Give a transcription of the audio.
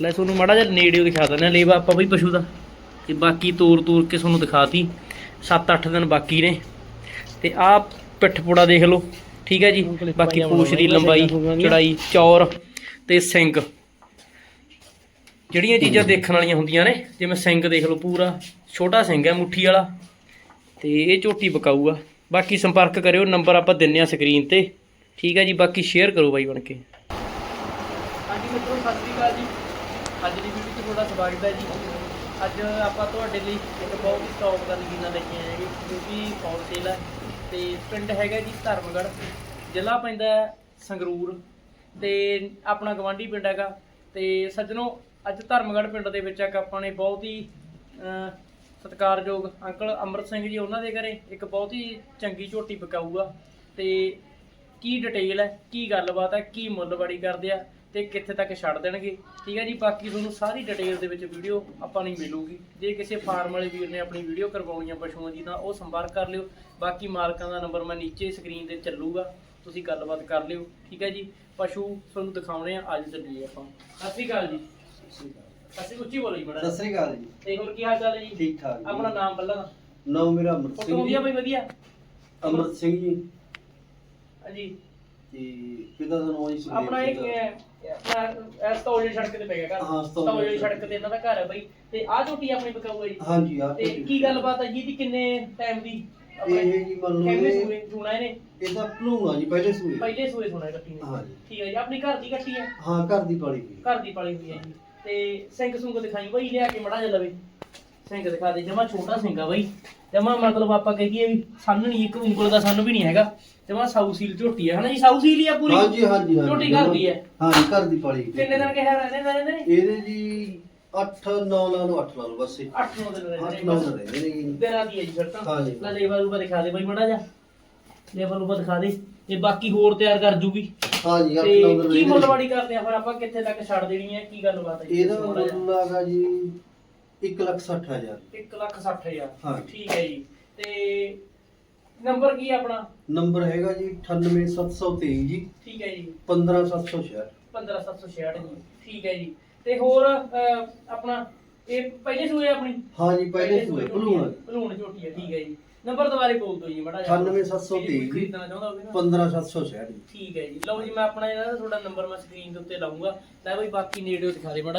ਲੈ ਤੁਹਾਨੂੰ ਮਾੜਾ ਜਿਹਾ ਨੇੜਿਓ ਦਿਖਾ ਦਿੰਦੇ ਹਾਂ ਲੇਵਾ ਆਪਾਂ ਬਈ ਪਸ਼ੂ ਦਾ। ਤੇ ਬਾਕੀ ਤੋਰ ਤੋਰ ਕੇ ਤੁਹਾਨੂੰ ਦਿਖਾਤੀ। 7-8 ਦਿਨ ਬਾਕੀ ਨੇ। ਤੇ ਆਹ ਪਿੱਠ ਪੁੜਾ ਦੇਖ ਲਓ। ਠੀਕ ਹੈ ਜੀ? ਬਾਕੀ ਪੂਛ ਦੀ ਲੰਬਾਈ ਚੜਾਈ ਚੌਰ ਤੇ ਸਿੰਘ ਜਿਹੜੀਆਂ ਚੀਜ਼ਾਂ ਦੇਖਣ ਵਾਲੀਆਂ ਹੁੰਦੀਆਂ ਨੇ ਜਿਵੇਂ ਸਿੰਘ ਦੇਖ ਲਓ ਪੂਰਾ। ਛੋਟਾ ਸਿੰਘ ਹੈ ਮੁੱਠੀ ਵਾਲਾ। ਤੇ ਇਹ ਝੋਟੀ ਬਕਾਊ ਆ ਬਾਕੀ ਸੰਪਰਕ ਕਰਿਓ ਨੰਬਰ ਆਪਾਂ ਦਿੰਨੇ ਆ ਸਕਰੀਨ ਤੇ। ਠੀਕ ਹੈ ਜੀ? ਬਾਕੀ ਸ਼ੇਅਰ ਕਰੋ ਬਾਈ ਬਣ ਕੇ। ਹਾਂਜੀ ਮਿੱਤਰੋ ਸਤਿ ਸ੍ਰੀ ਅਕਾਲ ਜੀ। ਅੱਜ ਦੀ ਵੀਡੀਓ 'ਚ ਤੁਹਾਡਾ ਸਵਾਗਤ ਹੈ ਜੀ। ਅੱਜ ਆਪਾਂ ਤੁਹਾਡੇ ਲਈ ਇੱਕ ਬਹੁਤ ਹੀ ਟੌਪ ਦਾ ਨਗੀਨਾ ਲੈ ਕੇ ਆਏ ਹਾਂ ਜੋ ਕਿ ਫੌਲ ਸੇਲ ਹੈ। ਤੇ ਪਿੰਡ ਹੈਗਾ ਜੀ ਧਰਮਗੜ੍ਹ, ਜ਼ਿਲ੍ਹਾ ਪੈਂਦਾ ਸੰਗਰੂਰ। ਤੇ ਆਪਣਾ ਗਵਾਂਢੀ ਪਿੰਡ ਹੈਗਾ। ਤੇ ਸੱਜਣੋ, ਅੱਜ ਧਰਮਗੜ੍ਹ ਪਿੰਡ ਦੇ ਵਿੱਚ ਇੱਕ ਆਪਾਂ ਨੇ ਬਹੁਤ ਹੀ ਸਤਿਕਾਰਯੋਗ ਅੰਕਲ ਅਮਰਤ ਸਿੰਘ ਜੀ ਉਹਨਾਂ ਦੇ ਘਰੇ ਇੱਕ ਬਹੁਤ ਹੀ ਚੰਗੀ ਝੋਟੀ ਪਕਾਊਗਾ। ਆ ਤੇ ਕੀ ਡਿਟੇਲ ਹੈ, ਕੀ ਗੱਲਬਾਤ ਹੈ, ਕੀ ਮੁੱਲਵਾੜੀ ਕਰਦੇ ਆ ਤੇ ਕਿੱਥੇ ਤੱਕ ਛੱਡ ਦੇਣਗੇ? ਠੀਕ ਹੈ ਜੀ ਬਾਕੀ ਤੁਹਾਨੂੰ ਸਾਰੀ ਡਿਟੇਲ ਦੇ ਵਿੱਚ ਵੀਡੀਓ ਆਪਾਂ ਨੂੰ ਮਿਲੂਗੀ। ਜੇ ਕਿਸੇ ਫਾਰਮ ਵਾਲੇ ਵੀਰ ਨੇ ਆਪਣੀ ਵੀਡੀਓ ਕਰਵਾਉਣੀ ਆ ਪਸ਼ੂਆਂ ਦੀ ਤਾਂ ਉਹ ਸੰਪਰਕ ਕਰ ਲਿਓ। ਬਾਕੀ ਮਾਲਕਾਂ ਦਾ ਨੰਬਰ ਮੈਂ ਨੀਚੇ ਸਕਰੀਨ ਤੇ ਚੱਲੂਗਾ। ਤੁਸੀਂ ਗੱਲਬਾਤ ਕਰ ਲਿਓ। ਠੀਕ ਹੈ ਜੀ ਪਸ਼ੂ ਤੁਹਾਨੂੰ ਦਿਖਾਉਣੇ ਆ ਅੱਜ ਚੱਲੀਏ ਆਪਾਂ। ਸਤਿ ਸ਼੍ਰੀ ਅਕਾਲ ਜੀ। ਅਸੀਂ ਉੱਚੀ ਬੋਲੋ ਜੀ ਬੜਾ ਸਤਿ ਸ੍ਰੀ ਅਕਾਲ ਜੀ। ਤੇ ਹੋਰ ਕੀ ਹਾਲ ਚਾਲ ਹੈ ਜੀ? ਠੀਕ ਠਾਕ ਜੀ। ਆਪਣਾ ਨਾਮ ਪਹਿਲਾਂ ਦਾ ਨਾਮ ਮੇਰਾ ਅਮਰਤ ਫੋਟੋ ਸਿੰਘ ਵਧੀਆ ਜੀ। ਬਈ? ਵਧੀਆ। ਅਮਰਤ ਸਿੰਘ ਜੀ। ਹਾਂਜੀ। ਤੇ ਪਿਤਾ ਦਾ ਨਾਮ ਜੀ ਸੁਖਦੇਵ ਆਪਣਾ ਇੱਕ ਸਿੰਘ। ਆਪਣਾ ਸਤੌਜ ਸੜਕ ਤੇ ਪੈ ਗਿਆ ਘਰ। ਹਾਂ, ਸਤੌਜ ਸਤੌਜ ਸੜਕ ਤੇ। ਇਹਨਾਂ ਦਾ ਘਰ ਹੈ ਬਈ। ਤੇ ਆਹ ਝੋਟੀ ਆਪਣੀ ਬਕਾਊ ਹੈ ਜੀ। ਹਾਂਜੀ ਆ ਤੇ ਕੀ ਗੱਲਬਾਤ ਹੈ ਜੀ ਇਹਦੀ? ਕਿੰਨੇ ਟਾਈਮ ਦੀ? ਇਹ ਜੀ ਮੰਨ ਲਓ ਕਿੰਨੇ ਇਹ ਸੂਏ ਚੂਣਾ ਇਹਨੇ? ਇਹਦਾ ਭਲੂਆ ਜੀ ਪਹਿਲੇ ਸੂਏ। ਪਹਿਲੇ ਸੂਏ ਸੁਣਾ ਕੱਟੀ ਨੇ। ਹਾਂਜੀ ਠੀਕ ਹੈ ਜੀ ਆਪਣੀ ਘਰ ਦੀ ਕੱਟੀ ਹੈ? ਹਾਂ ਘਰ ਦੀ ਪਾਲੀ ਹੋਈ ਘਰ ਦੀ ਪਾਲੀ ਹੋਈ ਹੈ ਜੀ। ਤੇ ਸਿੰਘ ਸੁੰਗ ਦਿਖਾਈ ਬਈ ਲਿਆ ਕੇ ਮੜਾ ਜਾ ਲਵੇ। ਸਿੰਘ ਦਿਖਾ ਦੇ ਜਮਾ ਛੋਟਾ ਸਿੰਘ ਆ ਬਈ ਜਮਾ ਮਤਲਬ ਆਪਾਂ ਕਹੀਏ ਵੀ ਸੰਨ ਨਹੀਂ ਇੱਕ ਉਂਗਲ ਦਾ ਸੰਨ ਵੀ ਨਹੀਂ ਹੈਗਾ ਜਮਾ ਸਾਊ ਸੀਲ ਝੋਟੀ ਹੈ ਹਨਾ ਜੀ ਸਾਊ ਸੀਲ ਹੀ ਆ ਪੂਰੀ ਹਾਂਜੀ ਹਾਂਜੀ ਹਾਂਜੀ ਝੋਟੀ ਘਰ ਦੀ ਹੈ ਹਾਂਜੀ ਘਰ ਦੀ ਪਾਲੀ। ਕਿੰਨੇ ਦਿਨ ਕਿਹਾ ਰਹਿੰਦੇ ਨੇ ਰਹਿੰਦੇ ਨੇ ਇਹਦੇ ਜੀ 8 9 ਲਾ ਲਓ 8 ਲਾ ਲਓ ਬਸ 8 9 ਦਿਨ ਰਹਿੰਦੇ 8 ਨੇ 9 ਬਸ। ਰਹਿੰਦੇ ਨੇ ਜੀ। ਤੇਰਾ ਦੀ ਹੈ ਜੀ ਫਿਰ ਤਾਂ ਹਾਂਜੀ। ਲੈ ਲੇਬਲ ਉਪਰ ਦਿਖਾ ਦੇ ਬਈ ਮੜਾ ਜਾ ਲੇਬਲ ਉਪਰ ਦਿਖਾ ਦੇ ਤੇ ਬਾਕੀ ਹੋਰ ਤਿਆਰ ਕਰ ਜੂਗੀ ਹਾਂਜੀ 8 ਤੇ 9 ਕੀ। ਮੁੱਲਵਾੜੀ ਕਰਦੇ ਆ ਫਿਰ ਆਪਾਂ ਕਿੱਥੇ ਤੱਕ ਛੱਡ ਦੇਣੀ ਹੈ ਕੀ ਗੱਲਬਾਤ ਹੈ? ਇਹਦਾ। ਮੁੱਲ ਹੈਗਾ ਜੀ 1 ਲੱਖ 60 ਹਜ਼ਾਰ। ਇੱਕ ਲੱਖ ਸੱਠ ਹਜ਼ਾਰ। ਹਾਂ। ਠੀਕ ਹੈ ਜੀ। ਤੇ ਨੰਬਰ ਕੀ ਹੈ ਆਪਣਾ? ਨੰਬਰ ਹੈਗਾ ਜੀ 98723 ਜੀ। ਠੀਕ ਹੈ ਜੀ। 15766 15766 ਜੀ। ਠੀਕ ਹੈ ਜੀ। ਤੇ ਹੋਰ ਅਹ, ਆਪਣਾ ਇਹ ਪਹਿਲੇ ਸੂਏ ਆਪਣੀ? ਹਾਂ ਜੀ ਪਹਿਲੇ ਸੂਏ ਭਲੂਣ। ਭਲੂਣ ਝੋਟੀ ਹੈ। ਠੀਕ ਹੈ ਜੀ। ਨੰਬਰ ਦੁਬਾਰੇ ਬੋਲ ਦਿਓ ਜੀ ਮੜਾ 98723 ਖਰੀਦਣਾ ਚਾਹੁੰਦਾ ਹੋਵੇ ਨਾ 15766 ਜੀ। ਠੀਕ ਹੈ ਜੀ। ਲਓ ਜੀ ਮੈਂ ਆਪਣਾ ਜਿਹੜਾ ਤੁਹਾਡਾ ਨੰਬਰ ਮੈਂ ਸਕਰੀਨ ਦੇ ਉੱਤੇ ਲਾਉਂਗਾ ਲੈ ਬਈ ਬਾਕੀ ਨੇੜੇ ਦਿਖਾ ਦੇ ਮੜਾ